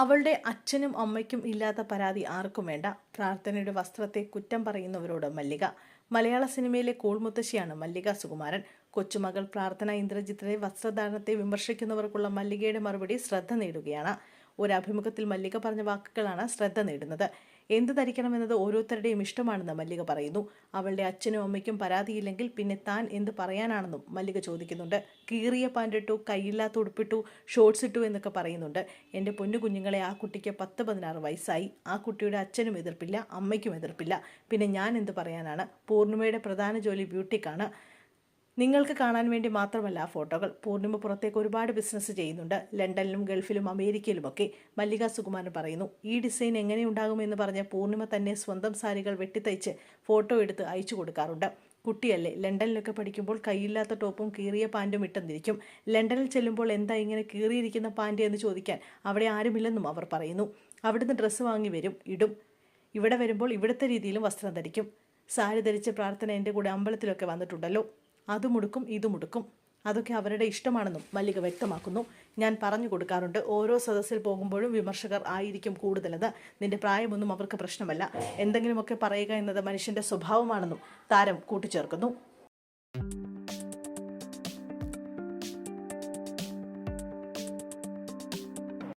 അവളുടെ അച്ഛനും അമ്മയ്ക്കും ഇല്ലാത്ത പരാതി ആർക്കും വേണ്ട. പ്രാർത്ഥനയുടെ വസ്ത്രത്തെ കുറ്റം പറയുന്നവരോട് മല്ലിക. മലയാള സിനിമയിലെ കൂൾമുത്തശ്ശിയാണ് മല്ലിക സുകുമാരൻ. കൊച്ചുമകൾ പ്രാർത്ഥന ഇന്ദ്രജിത്തിലെ വസ്ത്രധാരണത്തെ വിമർശിക്കുന്നവർക്കുള്ള മല്ലികയുടെ മറുപടി ശ്രദ്ധ നേടുകയാണ്. ഒരു അഭിമുഖത്തിൽ മല്ലിക പറഞ്ഞ വാക്കുകളാണ് ശ്രദ്ധ നേടുന്നത്. എന്ത് ധരിക്കണമെന്നത് ഓരോരുത്തരുടെയും ഇഷ്ടമാണെന്ന് മല്ലിക പറയുന്നു. അവളുടെ അച്ഛനും അമ്മയ്ക്കും പരാതിയില്ലെങ്കിൽ പിന്നെ താൻ എന്ത് പറയാനാണെന്നും മല്ലിക ചോദിക്കുന്നുണ്ട്. കീറിയ പാന്റിട്ടു കൈയില്ലാത്ത ഉടുപ്പിട്ടു ഷോർട്സ് ഇട്ടു എന്നൊക്കെ പറയുന്നുണ്ട്. എന്റെ പൊന്നു കുഞ്ഞുങ്ങളെ ആ കുട്ടിക്ക് പത്ത് പതിനാറ് വയസ്സായി. ആ കുട്ടിയുടെ അച്ഛനും എതിർപ്പില്ല അമ്മയ്ക്കും എതിർപ്പില്ല. പിന്നെ ഞാൻ എന്ത് പറയാനാണ്? പൂർണിമയുടെ പ്രധാന ജോലി ബ്യൂട്ടിക്കാണ്. നിങ്ങൾക്ക് കാണാൻ വേണ്ടി മാത്രമല്ല ആ ഫോട്ടോകൾ. പൂർണിമ പുറത്തേക്ക് ഒരുപാട് ബിസിനസ് ചെയ്യുന്നുണ്ട്. ലണ്ടനിലും ഗൾഫിലും അമേരിക്കയിലുമൊക്കെ മല്ലിക സുകുമാരൻ പറയുന്നു ഈ ഡിസൈൻ എങ്ങനെ എങ്ങനെയുണ്ടാകുമെന്ന് പറഞ്ഞ് പൂർണിമ തന്നെ സ്വന്തം സാരികൾ വെട്ടിത്തയ്ച്ച് ഫോട്ടോ എടുത്ത് അയച്ചു കൊടുക്കാറുണ്ട്. കുട്ടിയല്ലേ ലണ്ടനിലൊക്കെ പഠിക്കുമ്പോൾ കൈയില്ലാത്ത ടോപ്പും കീറിയ പാന്റും ഇട്ടെന്നിരിക്കും. ലണ്ടനിൽ ചെല്ലുമ്പോൾ എന്താ ഇങ്ങനെ കീറിയിരിക്കുന്ന പാന്റ് എന്ന് ചോദിക്കാൻ അവിടെ ആരുമില്ലെന്നും അവർ പറയുന്നു. അവിടുന്ന് ഡ്രസ്സ് വാങ്ങി വരും ഇടും. ഇവിടെ വരുമ്പോൾ ഇവിടുത്തെ രീതിയിലും വസ്ത്രം ധരിക്കും. സാരി ധരിച്ച് പ്രാർത്ഥന എന്റെ കൂടെ അമ്പലത്തിലൊക്കെ വന്നിട്ടുണ്ടല്ലോ. അതും മുടുക്കും ഇത് മുടുക്കും അതൊക്കെ അവരുടെ ഇഷ്ടമാണെന്നും മല്ലിക വ്യക്തമാക്കുന്നു. ഞാൻ പറഞ്ഞു കൊടുക്കാറുണ്ട് ഓരോ സദസ്സിൽ പോകുമ്പോഴും വിമർശകർ ആയിരിക്കും കൂടുതലെന്ന്. നിന്റെ പ്രായമൊന്നും അവർക്ക് പ്രശ്നമല്ല. എന്തെങ്കിലുമൊക്കെ പറയുക എന്നത് മനുഷ്യന്റെ സ്വഭാവമാണെന്നും താരം കൂട്ടിച്ചേർക്കുന്നു.